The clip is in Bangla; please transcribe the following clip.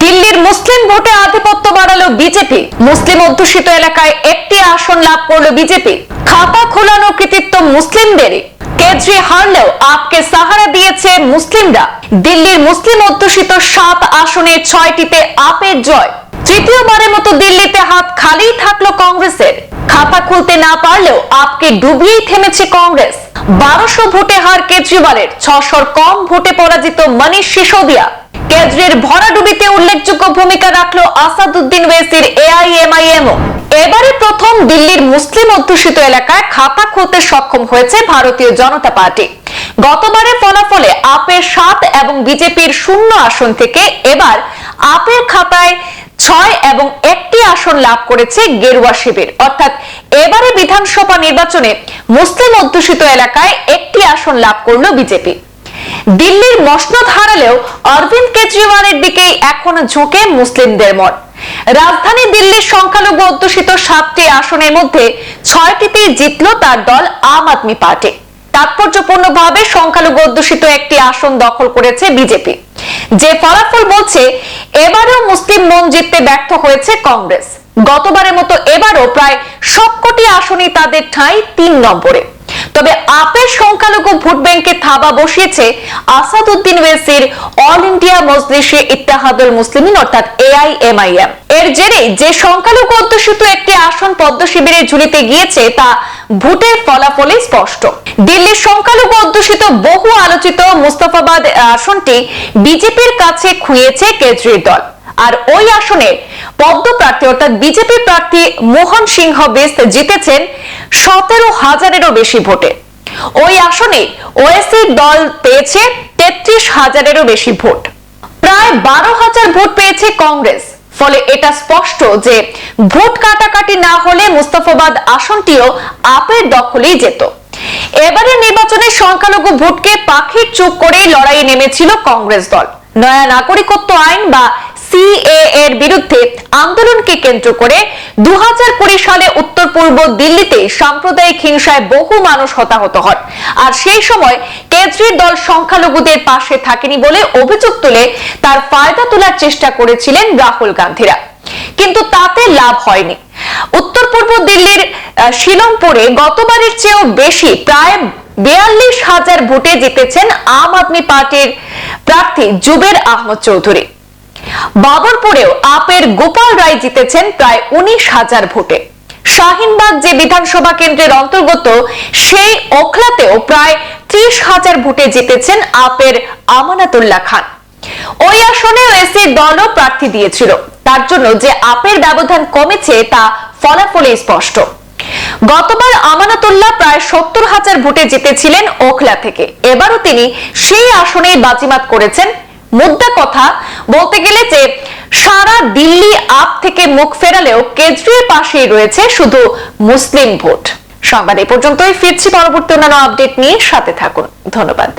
দিল্লির মুসলিম ভোটে আধিপত্য বাড়ালো বিজেপি। মুসলিম অধ্যুষিত এলাকায় একটি আসন লাভ করল বিজেপি। খাতা খোলানো কৃতিত্ব মুসলিমদেরই। কেজরি হারলেও আপকে সাহারা দিয়েছে মুসলিমরা। দিল্লির মুসলিম অধ্যুষিত সাত আসনে ছয়টিতে আপের জয়। তৃতীয়বারের মতো দিল্লিতে হাত খালি থাকল কংগ্রেসের। খাতা খুলতে না পারলেও আপকে ডুবিয়েই থেমেছে কংগ্রেস। বারোশো ভোটে হার কেজরিওয়ালের, ছশোর কম ভোটে পরাজিত মনীষ সিসোদিয়া। কেজরির ভরাডুবিতে উল্লেখযোগ্য ভূমিকা রাখল আসাদুদ্দিন ওয়েসির এআইএমআইএম এবারে প্রথম দিল্লির মুসলিম অধ্যুষিত এলাকায় খাতা খুলতে সক্ষম হয়েছে ভারতীয় জনতা পার্টি। গতবারের ফলাফলে আপের সাত এবং বিজেপির শূন্য আসন থেকে এবার আপের খাতায় ছয় এবং একটি আসন লাভ করেছে গেরুয়া শিবির। অর্থাৎ এবারে বিধানসভা নির্বাচনে মুসলিম অধ্যুষিত এলাকায় একটি আসন লাভ করল বিজেপি। দিল্লির মসনদ হারালেও অরবিন্দ কেজরিওয়ালের দিকেই এখনও ঝোঁকে মুসলিমদের মন। রাজধানী দিল্লির সংখ্যালঘু অধ্যুষিত সাতটি আসনের মধ্যে ছয়টিতেই জিতল তার দল আম আদমি পার্টি। তাৎপর্যপূর্ণভাবে সংখ্যালঘু অধ্যুষিত একটি আসন দখল করেছে বিজেপি। যে ফলাফল বলছে, এবারেও মুসলিম মন জিততে ব্যর্থ হয়েছে কংগ্রেস। গতবারের মতো এবারও প্রায় সবকটি আসনই তাদের ঠাঁই তিন নম্বরে। তবে আপের সংখ্যালঘু ভোট ব্যাংকে থাবা বসিয়েছে আসাদুদ্দিন ওয়েসির অল ইন্ডিয়া মজলিসে ইত্তেহাদুল মুসলিমিন, অর্থাৎ এআইএমআইএম। এর জেরে যে সংখ্যালঘু অধ্যুষিত একটি আসন পদ্ম শিবিরে ঝুলিতে গিয়েছে, তা ভোটের ফলাফলে স্পষ্ট। দিল্লির সংখ্যালঘু অধ্যুষিত বহু আলোচিত মুস্তফাবাদ আসনটি বিজেপির কাছে খুঁয়েছে কেজরির দল আর ওই আসনে পদ্ম প্রার্থী অর্থাৎ বিজেপি প্রার্থী মোহন সিংহ বেস্ত জিতেছেন সতেরো হাজারেরও বেশি ভোটে। ওই আসনে ওএসসি দল পেয়েছে তেত্রিশ হাজারেরও বেশি ভোট। প্রায় বারো হাজার ভোট পেয়েছে কংগ্রেস। ফলে এটা স্পষ্ট যে ভোট কাটাকাটি না হলে মুস্তফাবাদ আসনটিও আপের দখলেই যেত। এবারের নির্বাচনে সংখ্যালঘু ভোটকে পাখির চুপ করেই লড়াইয়ে নেমেছিল কংগ্রেস দল। নয়া নাগরিকত্ব আইন বা সিএ এর বিরুদ্ধে আন্দোলনকে কেন্দ্র করে দু হাজার কুড়ি সালে উত্তর পূর্ব দিল্লিতে সাম্প্রদায়িক হিংসায় বহু মানুষ হতাহত হন। আর সেই সময় কেজরির দল সংখ্যালঘুদের পাশে থাকেনি বলে অভিযোগ তুলে তার ফায়দা তোলার চেষ্টা করেছিলেন রাহুল গান্ধীরা। কিন্তু তাতে লাভ হয়নি। উত্তর পূর্ব দিল্লির শিলংপুরে গতবারের চেয়েও বেশি প্রায় বিয়াল্লিশ হাজার ভোটে জিতেছেন আম আদমি পার্টির প্রার্থী জুবের আহমদ চৌধুরী। বাবরপুরেও আপের গোপাল রায় জিতেছেন প্রায় উনিশ হাজার ভোটে। শাহিনবাগ যে বিধানসভা কেন্দ্রের অন্তর্গত, সেই ওখলাতেও প্রায় ত্রিশ হাজার ভোটে জিতেছেন আপের আমানাতুল্লাহ খান। ওই আসনে এসে দলও প্রার্থী দিয়েছিল। তার জন্য যে আপের ব্যবধান কমেছে, তা ফলাফলে স্পষ্ট। গতবার আমানাতুল্লাহ প্রায় সত্তর হাজার ভোটে জিতেছিলেন ওখলা থেকে। এবারও তিনি সেই আসনেই বাজিমাত করেছেন। মুদ্রা কথা বলতে গেলে যে সারা দিল্লি আপ থেকে মুখ ফেরালেও কেজরির পাশেই রয়েছে শুধু মুসলিম ভোট। সংবাদ এ পর্যন্তই। ফিরছি পরবর্তী অন্যান্য আপডেট নিয়ে সাথে থাকুন। ধন্যবাদ।